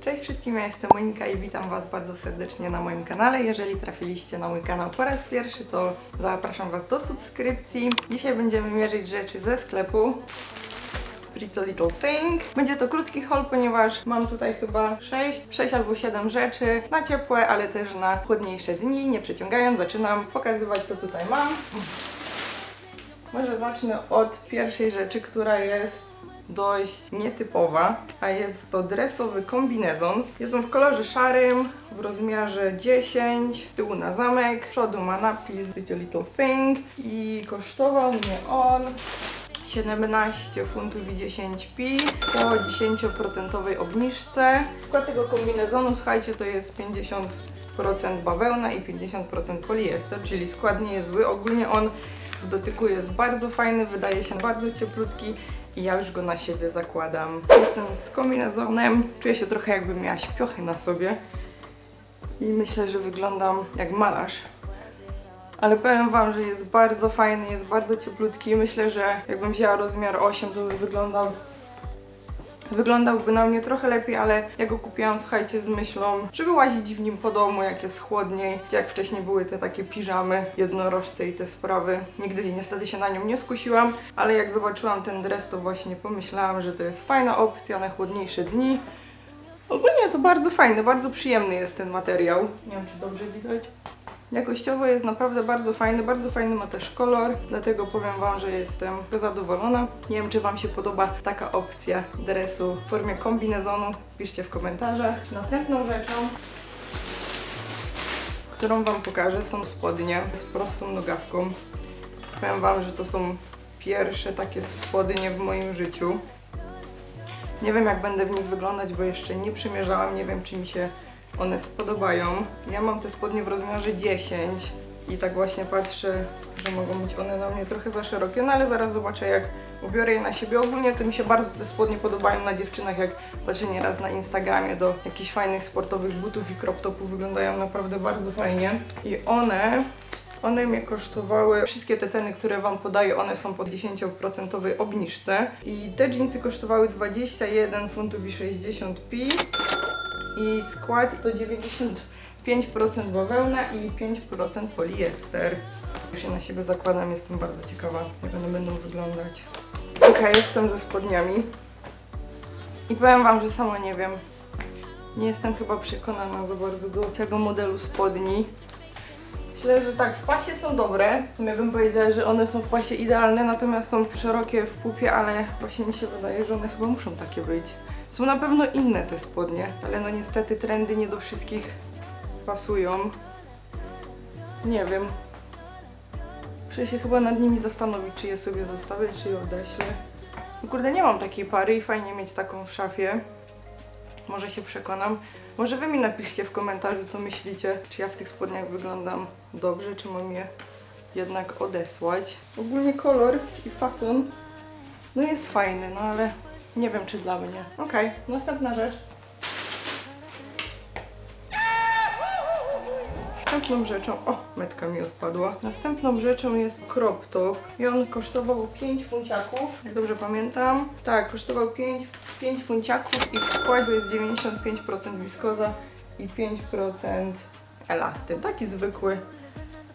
Cześć wszystkim, ja jestem Monika i witam Was bardzo serdecznie na moim kanale. Jeżeli trafiliście na mój kanał po raz pierwszy, to zapraszam Was do subskrypcji. Dzisiaj będziemy mierzyć rzeczy ze sklepu. Pretty Little Thing. Będzie to krótki haul, ponieważ mam tutaj chyba 6, 6 albo 7 rzeczy na ciepłe, ale też na chłodniejsze dni. Nie przeciągając, zaczynam pokazywać co tutaj mam. Może zacznę od pierwszej rzeczy, która jest dość nietypowa, a jest to dresowy kombinezon. Jest on w kolorze szarym, w rozmiarze 10, z tyłu na zamek, z przodu ma napis Pretty Little Thing i kosztował mnie on 17 funtów i 10 pi po 10% obniżce. Skład tego kombinezonu, słuchajcie, to jest 50% bawełna i 50% poliester, czyli skład nie jest zły. Ogólnie on w dotyku jest bardzo fajny, wydaje się bardzo cieplutki ja już go na siebie zakładam. Jestem z kombinezonem, czuję się trochę jakbym miała śpiochy na sobie i myślę, że wyglądam jak malarz. Ale powiem Wam, że jest bardzo fajny, jest bardzo cieplutki. Myślę, że jakbym wzięła rozmiar 8, to by wyglądał Wyglądałby na mnie trochę lepiej, ale ja go kupiłam, słuchajcie, z myślą, żeby łazić w nim po domu, jak jest chłodniej. Gdzie Jak wcześniej były te takie piżamy, jednorożce i te sprawy. Nigdy niestety się na nią nie skusiłam, ale jak zobaczyłam ten dres, to właśnie pomyślałam, że to jest fajna opcja na chłodniejsze dni. Ogólnie to bardzo fajny, bardzo przyjemny jest ten materiał. Nie wiem, czy dobrze widać. Jakościowo jest naprawdę bardzo fajny, bardzo fajny ma też kolor, dlatego powiem Wam, że jestem zadowolona. Nie wiem, czy Wam się podoba taka opcja dresu w formie kombinezonu, piszcie w komentarzach. Następną rzeczą, którą Wam pokażę, są spodnie z prostą nogawką. Powiem Wam, że to są pierwsze takie spodnie w moim życiu. Nie wiem, jak będę w nich wyglądać, bo jeszcze nie przymierzałam, nie wiem, czy mi się one spodobają. Ja mam te spodnie w rozmiarze 10 i tak właśnie patrzę, że mogą być one na mnie trochę za szerokie, no ale zaraz zobaczę jak ubiorę je na siebie. Ogólnie to mi się bardzo te spodnie podobają na dziewczynach, jak patrzę nieraz na Instagramie do jakichś fajnych sportowych butów i crop topów, wyglądają naprawdę bardzo fajnie. I one one mnie kosztowały, wszystkie te ceny, które Wam podaję, one są po 10% obniżce. I te jeansy kosztowały 21 funtów i 60 pi i skład to 95% bawełna i 5% poliester. Już je na siebie zakładam, jestem bardzo ciekawa, jak one będą wyglądać. Ok, jestem ze spodniami. I powiem Wam, że sama nie wiem. Nie jestem chyba przekonana za bardzo do tego modelu spodni. Myślę, że tak, w pasie są dobre. W sumie bym powiedziała, że one są w pasie idealne, natomiast są szerokie w pupie, ale właśnie mi się wydaje, że one chyba muszą takie być. Są na pewno inne te spodnie, ale no niestety trendy nie do wszystkich pasują. Nie wiem. Muszę się chyba nad nimi zastanowić, czy je sobie zostawię, czy je odeślę. No kurde, nie mam takiej pary i fajnie mieć taką w szafie. Może się przekonam. Może wy mi napiszcie w komentarzu, co myślicie. Czy ja w tych spodniach wyglądam dobrze, czy mam je jednak odesłać. Ogólnie kolor i fason no jest fajny, no ale nie wiem, czy dla mnie. Okej, następna rzecz. Następną rzeczą, o, metka mi odpadła. Następną rzeczą jest crop top i on kosztował 5 funciaków, jak dobrze pamiętam. Tak, kosztował 5, 5 funciaków i w składzie jest 95% wiskoza i 5% elasty. Taki zwykły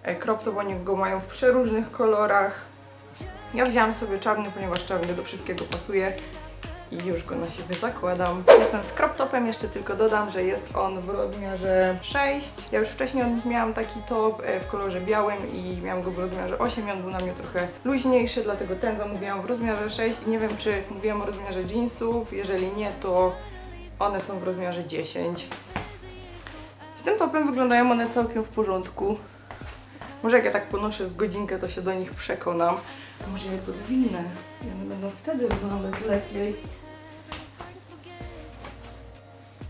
e, crop top, oni go mają w przeróżnych kolorach. Ja wzięłam sobie czarny, ponieważ czarny do wszystkiego pasuje i już go na siebie zakładam. Jestem z crop topem, jeszcze tylko dodam, że jest on w rozmiarze 6. Ja już wcześniej od nich miałam taki top e, w kolorze białym i miałam go w rozmiarze 8 i on był na mnie trochę luźniejszy, dlatego ten zamówiłam w rozmiarze 6 i nie wiem czy mówiłam o rozmiarze jeansów, jeżeli nie to one są w rozmiarze 10. Z tym topem wyglądają one całkiem w porządku. Może jak ja tak ponoszę z godzinkę, to się do nich przekonam. Może je podwinę i one będą wtedy wyglądać lepiej.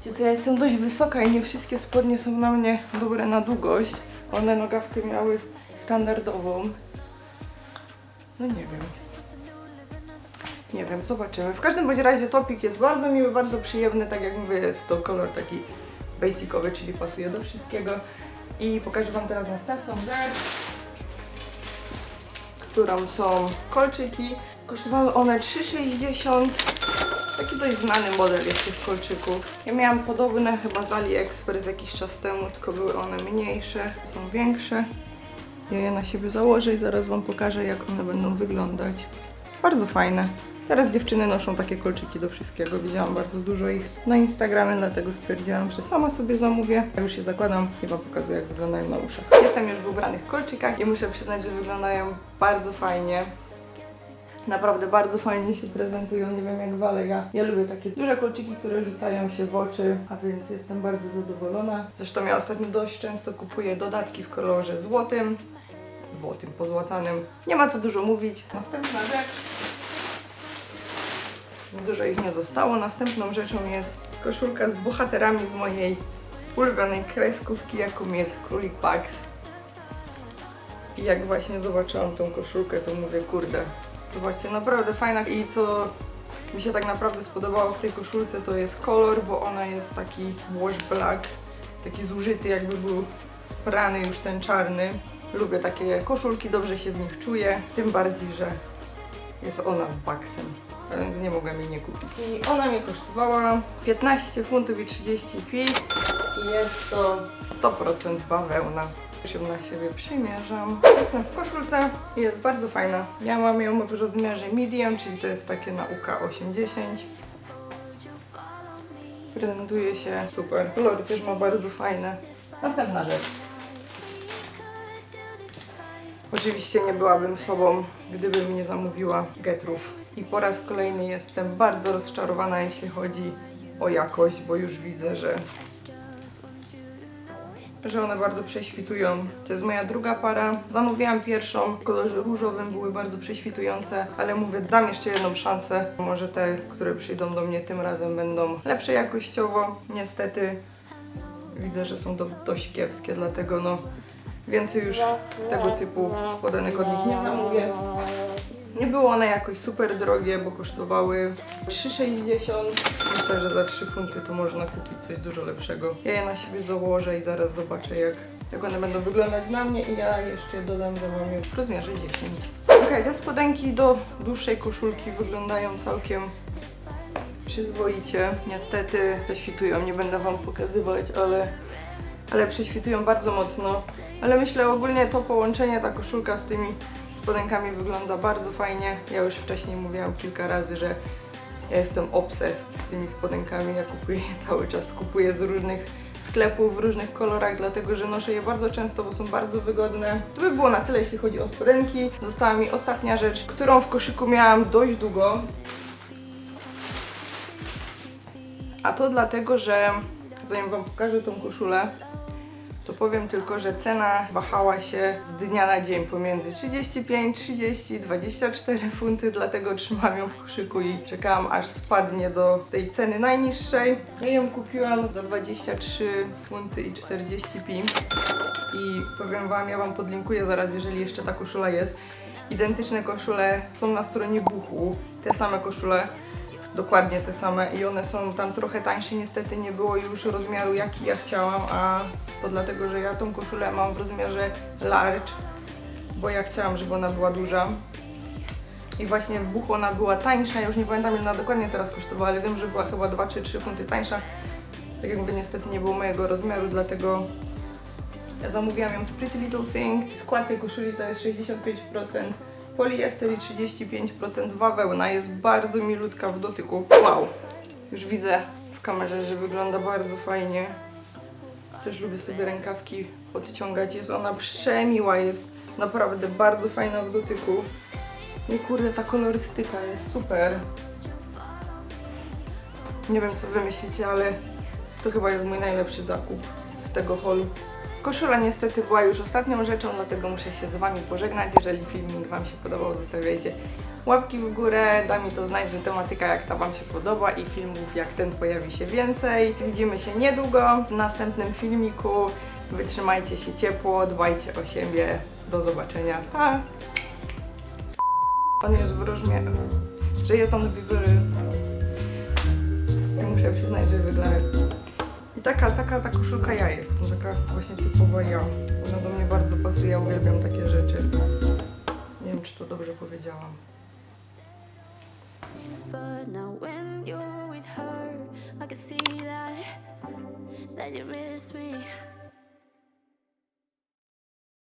Wiecie co, ja jestem dość wysoka i nie wszystkie spodnie są na mnie dobre na długość. One nogawkę miały standardową. No nie wiem. Nie wiem, zobaczymy. W każdym bądź razie topik jest bardzo miły, bardzo przyjemny. Tak jak mówię, jest to kolor taki basicowy, czyli pasuje do wszystkiego. I pokażę Wam teraz następną rzecz, którą są kolczyki. Kosztowały one 3,60 Taki dość znany model jest tych kolczyków. Ja miałam podobne chyba z AliExpress jakiś czas temu, tylko były one mniejsze, są większe. Ja je na siebie założę i zaraz Wam pokażę, jak one będą wyglądać. Bardzo fajne. Teraz dziewczyny noszą takie kolczyki do wszystkiego. Widziałam bardzo dużo ich na Instagramie, dlatego stwierdziłam, że sama sobie zamówię. Ja już je zakładam i Wam pokazuję, jak wyglądają na uszach. Jestem już w ubranych kolczykach i muszę przyznać, że wyglądają bardzo fajnie. Naprawdę bardzo fajnie się prezentują, nie wiem jak Wale, ja, ja lubię takie duże kolczyki, które rzucają się w oczy, a więc jestem bardzo zadowolona. Zresztą ja ostatnio dość często kupuję dodatki w kolorze złotym, złotym, pozłacanym. Nie ma co dużo mówić. Następna rzecz, dużo ich nie zostało, następną rzeczą jest koszulka z bohaterami z mojej ulubionej kreskówki, jaką jest Królik Pax. I jak właśnie zobaczyłam tą koszulkę, to mówię, kurde, zobaczcie, naprawdę fajna i co mi się tak naprawdę spodobało w tej koszulce, to jest kolor, bo ona jest taki wash black, taki zużyty, jakby był sprany już ten czarny. Lubię takie koszulki, dobrze się w nich czuję, tym bardziej, że jest ona z baksem, więc nie mogłam jej nie kupić. I ona mi kosztowała 15 funtów i 30 pi i jest to 100% bawełna. Ją na siebie przymierzam. Jestem w koszulce i jest bardzo fajna. Ja mam ją w rozmiarze medium, czyli to jest takie na UK 80. Prezentuje się super. Kolory też ma bardzo fajne. Następna rzecz. Oczywiście nie byłabym sobą, gdybym nie zamówiła getrów. I po raz kolejny jestem bardzo rozczarowana, jeśli chodzi o jakość, bo już widzę, że że one bardzo prześwitują. To jest moja druga para. Zamówiłam pierwszą w kolorze różowym, były bardzo prześwitujące, ale mówię, dam jeszcze jedną szansę. Może te, które przyjdą do mnie tym razem będą lepsze jakościowo. Niestety widzę, że są do, dość kiepskie, dlatego no więcej już tego typu spodenek od nich nie zamówię. Nie były one jakoś super drogie, bo kosztowały 3,60. Myślę, że za 3 funty to można kupić coś dużo lepszego. Ja je na siebie założę i zaraz zobaczę jak, jak one będą wyglądać na mnie i ja jeszcze dodam, że mam je w rozmiarze 10. Ok, te spodenki do dłuższej koszulki wyglądają całkiem przyzwoicie. Niestety prześwitują, nie będę Wam pokazywać, ale, ale prześwitują bardzo mocno. Ale myślę ogólnie to połączenie, ta koszulka z tymi spodenkami wygląda bardzo fajnie. Ja już wcześniej mówiłam kilka razy, że ja jestem obsessed z tymi spodenkami. Ja kupuję je cały czas, kupuję z różnych sklepów w różnych kolorach, dlatego że noszę je bardzo często, bo są bardzo wygodne. To by było na tyle, jeśli chodzi o spodenki. Została mi ostatnia rzecz, którą w koszyku miałam dość długo. A to dlatego, że zanim Wam pokażę tą koszulę, to powiem tylko, że cena wahała się z dnia na dzień pomiędzy 35, 30, 24 funty, dlatego trzymam ją w koszyku i czekałam aż spadnie do tej ceny najniższej. Ja ją kupiłam za 23 funty i 40 pi. I powiem Wam, ja Wam podlinkuję zaraz, jeżeli jeszcze ta koszula jest. Identyczne koszule są na stronie Buchu, te same koszule dokładnie te same i one są tam trochę tańsze. Niestety nie było już rozmiaru jaki ja chciałam, a to dlatego, że ja tą koszulę mam w rozmiarze large, bo ja chciałam, żeby ona była duża. I właśnie w buchu ona była tańsza, ja już nie pamiętam ile ona dokładnie teraz kosztowała, ale wiem, że była chyba 2 czy 3 funty tańsza. Tak jak mówię, niestety nie było mojego rozmiaru, dlatego ja zamówiłam ją z Pretty Little Thing. Skład tej koszuli to jest 65% poliester i 35% bawełna. Jest bardzo milutka w dotyku. Wow! Już widzę w kamerze, że wygląda bardzo fajnie. Też lubię sobie rękawki podciągać. Jest ona przemiła, jest naprawdę bardzo fajna w dotyku. I kurde, ta kolorystyka jest super. Nie wiem, co wy myślicie, ale to chyba jest mój najlepszy zakup z tego holu. Koszula niestety była już ostatnią rzeczą, dlatego muszę się z Wami pożegnać. Jeżeli filmik Wam się podobał, zostawiajcie łapki w górę. Da mi to znać, że tematyka jak ta Wam się podoba i filmów jak ten pojawi się więcej. Widzimy się niedługo w następnym filmiku. Wytrzymajcie się ciepło, dbajcie o siebie. Do zobaczenia. Pa! On jest w rozmiarze, że jest on w... Muszę przyznać, że wygląda i taka, taka ta koszulka ja jest, taka właśnie typowa ja. Ona do mnie bardzo pasuje, ja uwielbiam takie rzeczy. Nie wiem, czy to dobrze powiedziałam. But now when you're hurt. I can see that that you miss me.